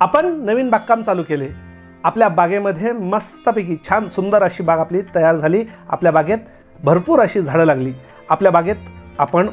आपण नवीन बागकाम चालू केले. आपल्या बागेमध्ये मस्तपैकी छान सुंदर अशी बाग आपली तयार झाली. आपल्या बागेत भरपूर अशी झाडं लागली. आपल्या बागेत आपण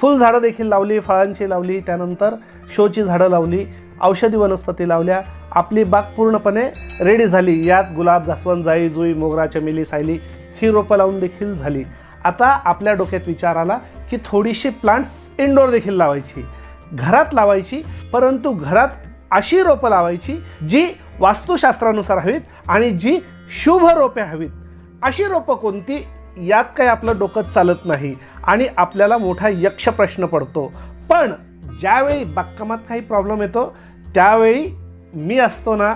फुलझाडं देखील लावली फळांची लावली त्यानंतर शोची झाडं लावली औषधी वनस्पती लावल्या. आपली बाग पूर्णपणे रेडी झाली. यात गुलाब जास्वंद जाई जुई मोगरा चमेली सायली ही रोपं लावून देखील झाली. आता आपल्या डोक्यात विचार आला की थोडीशी प्लांट्स इनडोअर देखील लावायची. घरात लावायची परंतु घरात अशी रोपं लावायची जी वास्तुशास्त्रानुसार हवीत आणि जी शुभ रोपे हवीत. अशी रोपं कोणती? यात काही आपलं डोकं चालत नाही आणि आपल्याला मोठा यक्ष प्रश्न पडतो. पण ज्यावेळी बागकामात काही प्रॉब्लेम येतो त्यावेळी मी असतो ना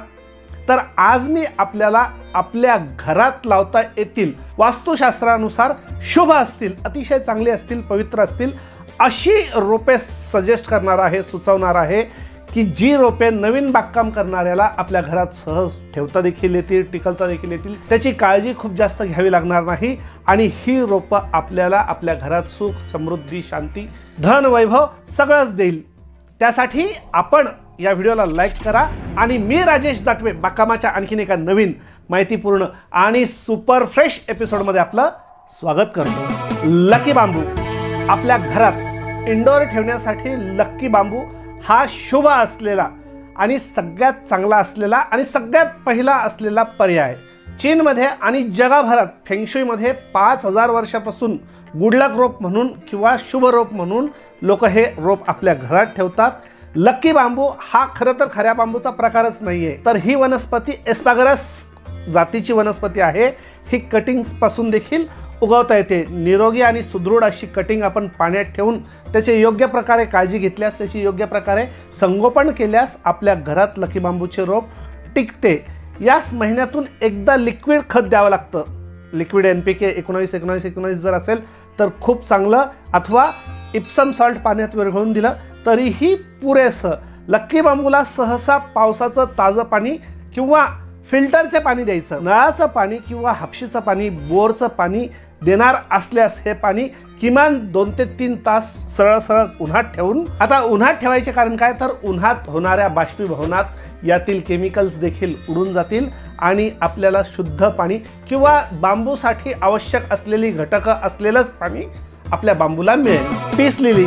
तर आज मी आपल्याला आपल्या घरात लावता येतील वास्तुशास्त्रानुसार शुभ असतील अतिशय चांगले असतील पवित्र असतील अशी रोपे सजेस्ट करणार आहे सुचवणार आहे की जी रोपे नवीन बागकाम करणाऱ्याला आपल्या घरात सहज ठेवता देखील येतील टिकलता देखील येतील त्याची काळजी खूप जास्त घ्यावी लागणार नाही. आणि ही रोपं आपल्याला आपल्या घरात सुख समृद्धी शांती धन वैभव सगळंच देईल. त्यासाठी आपण या व्हिडिओला लाईक करा आणि मी राजेश जाटवे बागकामाच्या आणखीन एका नवीन माहितीपूर्ण आणि सुपर फ्रेश एपिसोडमध्ये आपलं स्वागत करतो. लकी बांबू आपल्या घरात इंडोर ठेवण्यासाठी लक्की बांबू हा शुभ असलेला आणि सगळ्यात चांगला असलेला आणि सगळ्यात पहिला असलेला पर्याय. चीनमध्ये आणि जगभरात फेंगशुईमध्ये पाच हजार वर्षापासून गुडलक रोप म्हणून किंवा शुभ रोप म्हणून लोक हे रोप आपल्या घरात ठेवतात. लक्की बांबू हा खरं तर खऱ्या बांबूचा प्रकारच नाही आहे तर ही वनस्पती एस्पागरस जातीची वनस्पती आहे. ही कटिंग्सपासून देखील उगवता येते. निरोगी आणि सुदृढ अशी कटिंग आपण पाण्यात ठेवून त्याचे योग्य प्रकारे काळजी घेतल्यास त्याची योग्य प्रकारे संगोपन केल्यास आपल्या घरात लकी बांबूचे रोप टिकते. याच महिन्यातून एकदा लिक्विड खत द्यावं लागतं. लिक्विड एन पी के एकोणावीस एकोणावीस एकोणावीस जर असेल तर खूप चांगलं. अथवा इप्सम सॉल्ट पाण्यात विरघळून दिलं तरीही पुरेसं. लक्की बांबूला सहसा पावसाचं ताजं पाणी किंवा फिल्टरचे पाणी द्यायचं. नळाचं पाणी किंवा हापशीचं पाणी बोरचं पाणी देणार असल्यास हे पाणी किमान दोन ते तीन तास सरळ सरळ उन्हात ठेवून आता उन्हात ठेवायचे कारण काय? तर उन्हात होणाऱ्या बाष्पीभवनात यातील केमिकल्स देखील उडून जातील आणि आपल्याला शुद्ध पाणी किंवा बांबूसाठी आवश्यक असलेली घटकं असलेलंच पाणी आपल्या बांबूला मिळेल. Peace lily.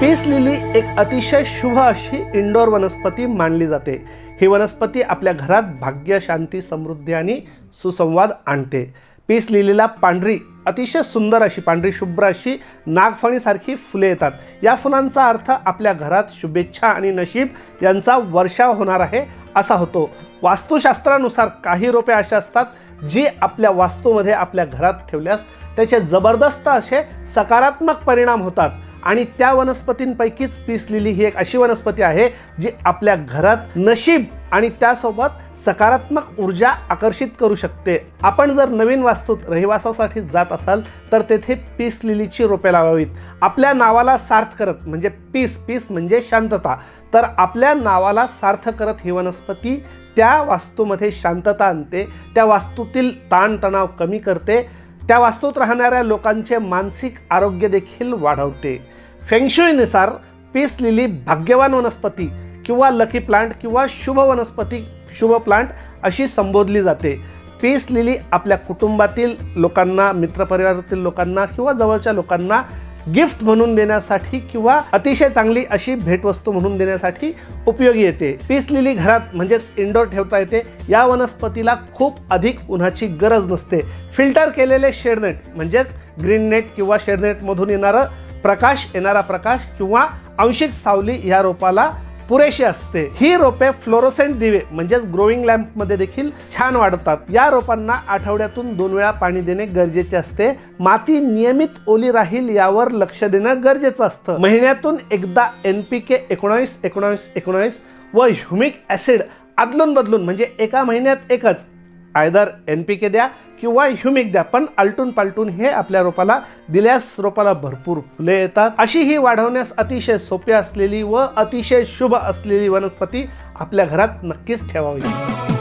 पीस लिली एक अतिशय शुभ अशी इंडोर वनस्पती मानली जाते. ही वनस्पती आपल्या घरात भाग्य शांती समृद्धी आणि सुसंवाद आणते. पीस लिहिलेला पांढरी अतिशय सुंदर अशी पांढरी शुभ्र अशी नागफणीसारखी फुले येतात. या फुलांचा अर्थ आपल्या घरात शुभेच्छा आणि नशीब यांचा वर्षाव होणार आहे असा होतो. वास्तुशास्त्रानुसार काही रोपे अशी असतात जी आपल्या वास्तूमध्ये आपल्या घरात ठेवल्यास त्याचे जबरदस्त असे सकारात्मक परिणाम होतात. आणि त्या वनस्पतींपैकीच पीस लिली ही एक अशी वनस्पती आहे जी आपल्या घरात नशीब आणि त्यासोबत सकारात्मक ऊर्जा आकर्षित करू शकते. आपण जर नवीन वास्तूत रहिवासासाठी जात असाल तर तेथे पीस लिलीची रोपे लावावीत. आपल्या नावाला सार्थ करत म्हणजे पीस पीस म्हणजे शांतता. तर आपल्या नावाला सार्थ करत ही वनस्पती त्या वास्तूमध्ये शांतता आणते त्या वास्तूतील ताणतणाव कमी करते त्या वास्तूत राहणाऱ्या लोकांचे मानसिक आरोग्य देखील वाढवते. फेंगशुईनुसार पीस लिली भाग्यवान वनस्पती. किंवा लकी प्लांट किंवा शुभ वनस्पती शुभ प्लांट अशी संबोधली जाते. पीस लिली आपल्या कुटुंबातील लोकांना मित्रपरिवारातील लोकांना किंवा जवळच्या लोकांना गिफ्ट म्हणून देण्यासाठी किंवा अतिशय चांगली अशी भेटवस्तू म्हणून देण्यासाठी उपयोगी येते. पीस लिली घरात म्हणजेच इंडोर ठेवता येते. या वनस्पतीला खूप अधिक उन्हाची गरज नसते. फिल्टर केलेले शेडनेट म्हणजेच ग्रीन नेट किंवा शेडनेटमधून येणारं प्रकाश येणारा प्रकाश किंवा आंशिक सावली या रोपाला पुरेशी असते. ही रोपे फ्लोरोसेंट दिवे म्हणजेच ग्रोईंग लॅम्पमध्ये देखील छान वाढतात. या रोपांना आठवड्यातून दोन वेळा पाणी देणे गरजेचे असते. माती नियमित ओली राहील यावर लक्ष देणं गरजेचं असतं. महिन्यातून एकदा एन पी के एकोणावीस एकोणावीस एकोणावीस व ह्युमिक ॲसिड आदलून बदलून म्हणजे एका महिन्यात एकच आयदर एन पी के द्या किंवा ह्युमिक द्या पण आलटून पालटून हे आपल्या रोपाला दिल्यास रोपाला भरपूर फुले येतात. अशी ही वाढवण्यास अतिशय सोपी असलेली व अतिशय शुभ असलेली वनस्पती आपल्या घरात नक्कीच ठेवावी.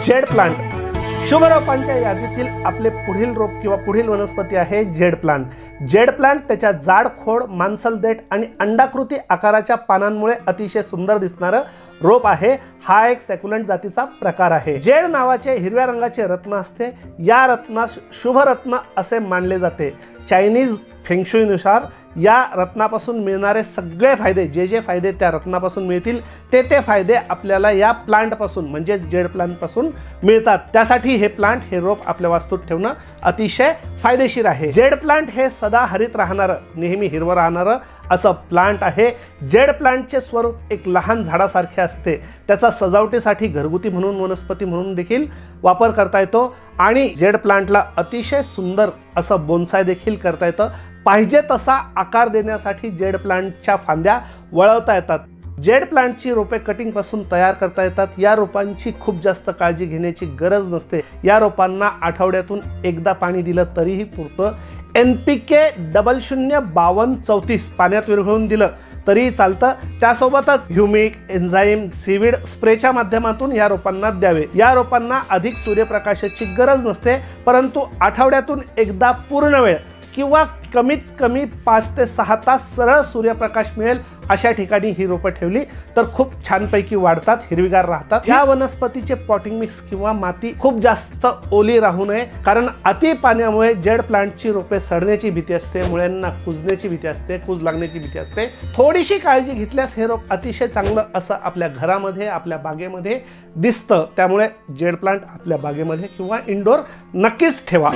Jade plant. शुभ रोपांच्या यादीतील आपले पुढील रोप किंवा पुढील वनस्पती आहे जेड प्लांट. जेड प्लांट त्याच्या जाड खोड मांसल देठ आणि अंडाकृती आकाराच्या पानांमुळे अतिशय सुंदर दिसणारं रोप आहे. हा एक सेक्युलंट जातीचा प्रकार आहे. जेड नावाचे हिरव्या रंगाचे रत्न असते. या रत्नास शुभ रत्न असे मानले जाते. चायनीज फेंगशुईनुसार या रत्नापासून मिळणारे सगळे फायदे जे जे फायदे त्या रत्नापासून मिळतील ते ते फायदे आपल्याला या प्लांटपासून म्हणजे जेड प्लांटपासून मिळतात. त्यासाठी हे प्लांट हे रोप आपल्या वास्तूत ठेवणं अतिशय फायदेशीर आहे. जेड प्लांट हे सदा हरित राहणारं नेहमी हिरवं राहणारं असं प्लांट आहे. जेड प्लांटचे स्वरूप एक लहान झाडासारखे असते. त्याचा सजावटीसाठी घरगुती म्हणून वनस्पती म्हणून देखील वापर करता येतो आणि जेड प्लांटला अतिशय सुंदर असं बोनसाय देखील करता येतं. पाहिजे तसा आकार देण्यासाठी जेड प्लांटच्या फांद्या वळवता येतात. जेड प्लांटची रोपे कटिंगपासून तयार करता येतात. या रोपांची खूप जास्त काळजी घेण्याची गरज नसते. या रोपांना आठवड्यातून एकदा पाणी दिलं तरीही पुरतं. एन पी के डबल शून्य बावन्न चौतीस पाण्यात विरघळून दिलं तरीही चालतं. त्यासोबतच ह्युमिक एन्झाईम सीविड स्प्रेच्या माध्यमातून या रोपांना द्यावे. या रोपांना अधिक सूर्यप्रकाशाची गरज नसते परंतु आठवड्यातून एकदा पूर्ण वेळ किंवा कमीत कमी पाच ते सहा तास सरळ सूर्यप्रकाश मिळेल अशा ठिकाणी ही रोपं ठेवली तर खूप छानपैकी वाढतात हिरवीगार राहतात. या वनस्पतीचे पॉटिंग मिक्स किंवा माती खूप जास्त ओली राहू नये कारण अति पाण्यामुळे जेड प्लांटची रोपे सडण्याची भीती असते मुळ्यांना कुजण्याची भीती असते कुज लागण्याची भीती असते. थोडीशी काळजी घेतल्यास हे रोप अतिशय चांगलं असं आपल्या घरामध्ये आपल्या बागेमध्ये दिसतं. त्यामुळे जेड प्लांट आपल्या बागेमध्ये किंवा इंडोर नक्कीच ठेवा.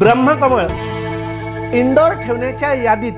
ब्रह्मकमळ. इंडोर ठेवण्याच्या यादीत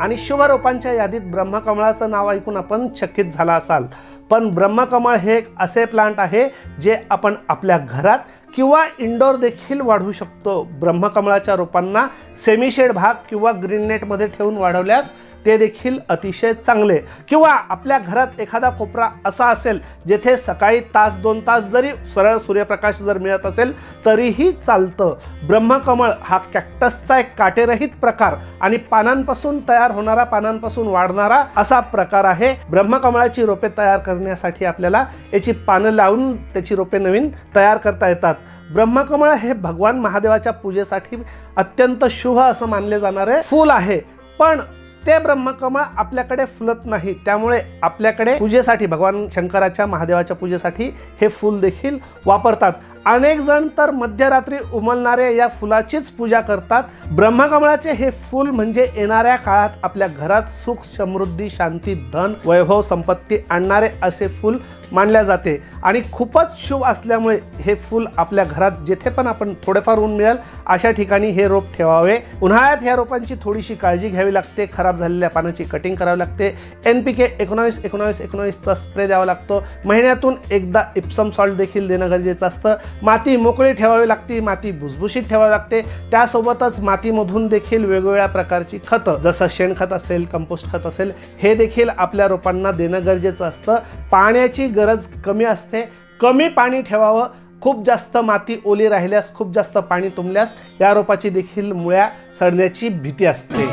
आणि शुभ रोपांच्या यादीत ब्रह्मकमळाचं नाव ऐकून आपण चकित झाला असाल. पण ब्रह्मकमळ हे एक असे प्लांट आहे जे आपण आपल्या घरात किंवा इंडोर देखील वाढवू शकतो. ब्रह्मकमळाच्या रोपांना सेमीशेड भाग किंवा ग्रीन नेटमध्ये ठेवून वाढवल्यास ते देखील अतिशय चांगले. किंवा आपल्या घरात एखादा कोपरा असा असेल जेथे सकाळी तास दोन तास जरी सरळ सूर्यप्रकाश जर मिळत असेल तरीही चालतं. ब्रह्मकमळ हा कॅक्टसचा एक काटेरहित प्रकार आणि पानांपासून तयार होणारा पानांपासून वाढणारा असा प्रकार आहे. ब्रह्मकमळाची रोपे तयार करण्यासाठी आपल्याला याची पानं लावून त्याची रोपे नवीन तयार करता येतात. ब्रह्मकमळ हे भगवान महादेवाच्या पूजेसाठी अत्यंत शुभ असं मानले जाणारे फूल आहे. पण ते ब्रह्मकमळ आपल्याकडे फुलत नाही. त्यामुळे आपल्याकडे पूजेसाठी भगवान शंकराच्या महादेवाच्या पूजेसाठी हे फूल देखील वापरतात. अनेक जण तर मध्यरात्री उमलणाऱ्या या फुलाचीच पूजा करतात. ब्रह्मकमळाचे हे फूल म्हणजे येणाऱ्या काळात आपल्या घरात सुख समृद्धी शांती धन वैभव संपत्ती आणणारे असे फूल मानल्या जाते. आणि खूपच शुभ असल्यामुळे हे फूल आपल्या घरात जेथे पण आपण थोडेफार ऊन मिळेल अशा ठिकाणी हे रोप ठेवावे. उन्हाळ्यात ह्या रोपांची थोडीशी काळजी घ्यावी लागते खराब झालेल्या पानाची कटिंग करावी लागते. एन पी के एकोणावीस एकोणावीस एकोणावीसचा स्प्रे द्यावा लागतो. महिन्यातून एकदा इप्सम सॉल्ट देखील देणं गरजेचं असतं. माती मोकळी ठेवावी लागते माती भुसभुशीत ठेवावी लागते. त्यासोबतच मातीमधून देखील वेगवेगळ्या प्रकारची खतं जसं शेणखत असेल कंपोस्ट खत असेल हे देखील आपल्या रोपांना देणं गरजेचं असतं. पाण्याची गरज कमी असते. कमी पाणी ठेवावं. खूप जास्त माती ओली राहिल्यास खूप जास्त पाणी तुंबल्यास या रोपाची देखील मुळ्या सडण्याची भीती असते.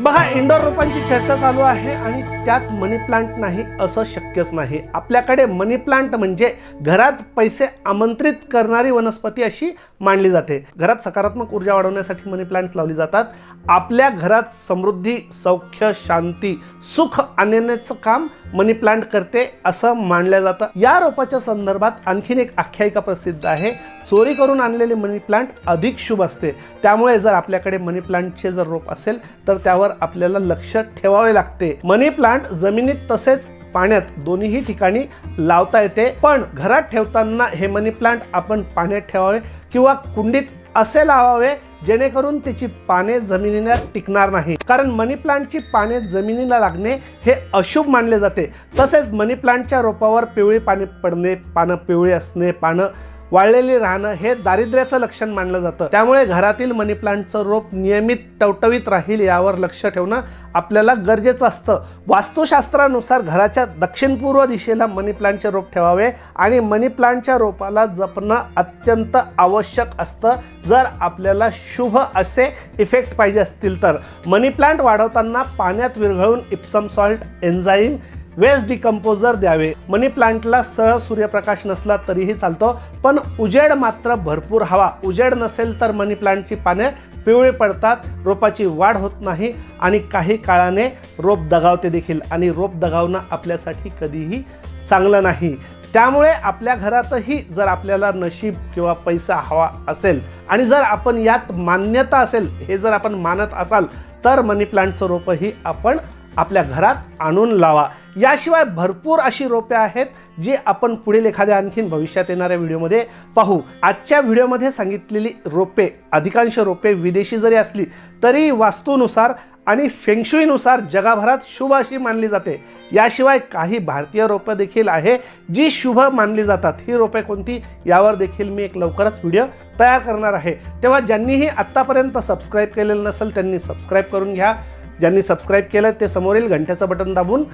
बघा इंडोर रोपांची चर्चा चालू आहे आणि त्यात मनी प्लांट नाही असं शक्यच नाही. आपल्याकडे मनी प्लांट म्हणजे घरात पैसे आमंत्रित करणारी वनस्पती अशी मानली जाते. घरात सकारात्मक ऊर्जा वाढवण्यासाठी मनी प्लांट्स लावली जातात. आपल्या घरात समृद्धी सौख्य शांती सुख आणण्याचं काम मनी प्लांट करते असं मानलं जातं. या रोपाच्या संदर्भात आणखीन एक आख्यायिका प्रसिद्ध आहे. चोरी करून आणलेले मनी प्लांट अधिक शुभ असते. त्यामुळे जर आपल्याकडे मनी प्लांटचे जर रोप असेल तर त्यावर आपल्याला लक्ष ठेवावे लागते. मनी प्लांट जमिनीत तसेच पाण्यात दोन्हीही ठिकाणी लावता येते. पण घरात ठेवताना हे मनी प्लांट आपण पाण्यात ठेवावे किंवा कुंडीत असे लावावे जेणेकरून त्याची पाने जमिनीला टिकणार नाही. कारण मनी प्लांटची पाने जमिनीला लागणे हे अशुभ मानले जाते. तसेच मनी प्लांटच्या रोपावर पिवळी पाने पडणे पानं पिवळी असणे पानं वाळलेली राहणं हे दारिद्र्याचं लक्षण मानलं जातं. त्यामुळे घरातील मनी प्लांटचं रोप नियमित टवटवीत राहील यावर लक्ष ठेवणं आपल्याला गरजेचं असतं. वास्तुशास्त्रानुसार घराच्या दक्षिणपूर्व दिशेला मनी प्लांटचे रोप ठेवावे आणि मनी प्लांटच्या रोपाला जपणं अत्यंत आवश्यक असतं. जर आपल्याला शुभ असे इफेक्ट पाहिजे असतील तर. मनी प्लांट वाढवताना पाण्यात विरघळून Epsom salt enzyme waste decomposer द्यावे. मनी प्लांटला सह सूर्यप्रकाश नसला तरीही चालतो पण उजेड मात्र भरपूर हवा. उजेड नसेल तर मनी प्लांटची पाने पिवळी पडतात रोपाची वाढ होत नाही आणि काही काळाने रोप दगावते देखील. आणि रोप दगावणं आपल्यासाठी कधीही चांगलं नाही. त्यामुळे आपल्या घरातही जर आपल्याला नशीब किंवा पैसा हवा असेल आणि जर आपण यात मान्यता असेल हे जर आपण मानत असाल तर मनी प्लांटचं रोपही आपण आपल्या घरात आणून लावा. याशिवाय भरपूर अशी रोपे आहेत जी आपण पुढील एखाद्या आणखीन भविष्यात येणाऱ्या व्हिडिओमध्ये पाहू. आजच्या व्हिडिओमध्ये सांगितलेली रोपे अधिकांश रोपे विदेशी जरी असली तरी वास्तूनुसार आणि फेंगशुईनुसार जगाभरात शुभ अशी मानली जाते. याशिवाय काही भारतीय रोपं देखील आहे जी शुभ मानली जातात. ही रोपे कोणती? यावर देखील मी एक लवकरच व्हिडिओ तयार करणार आहे. तेव्हा ज्यांनीही आत्तापर्यंत सबस्क्राईब केलेलं नसेल त्यांनी सबस्क्राईब करून घ्या. ज्यांनी सबस्क्राईब केलं ते समोरील घंट्याचं बटन दाबून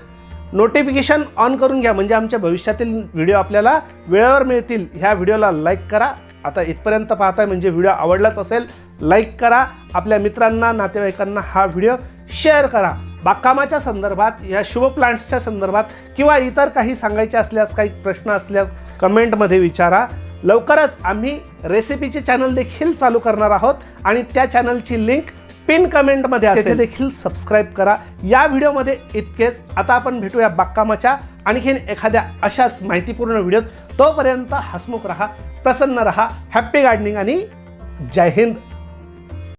नोटिफिकेशन ऑन करून घ्या. म्हणजे आमच्या भविष्यातील व्हिडिओ आपल्याला वेळेवर मिळतील. ह्या व्हिडिओला लाईक करा. आता इथपर्यंत पाहताय म्हणजे व्हिडिओ आवडलाच असेल लाईक करा. आपल्या मित्रांना नातेवाईकांना हा व्हिडिओ शेअर करा. बागकामाच्या संदर्भात या शुभ प्लांट्सच्या संदर्भात किंवा इतर काही सांगायचे असल्यास काही प्रश्न असल्यास कमेंटमध्ये विचारा. लवकरच आम्ही रेसिपीचे चॅनल देखील चालू करणार आहोत आणि त्या चॅनलची लिंक पिन कमेंटमध्ये असेल. देखील सबस्क्राईब करा. या व्हिडिओमध्ये इतकेच. आता आपण भेटूया बागकामाच्या आणखीन एखाद्या अशाच माहितीपूर्ण व्हिडिओत. तोपर्यंत हसमुख रहा प्रसन्न रहा हॅप्पी गार्डनिंग आणि जय हिंद.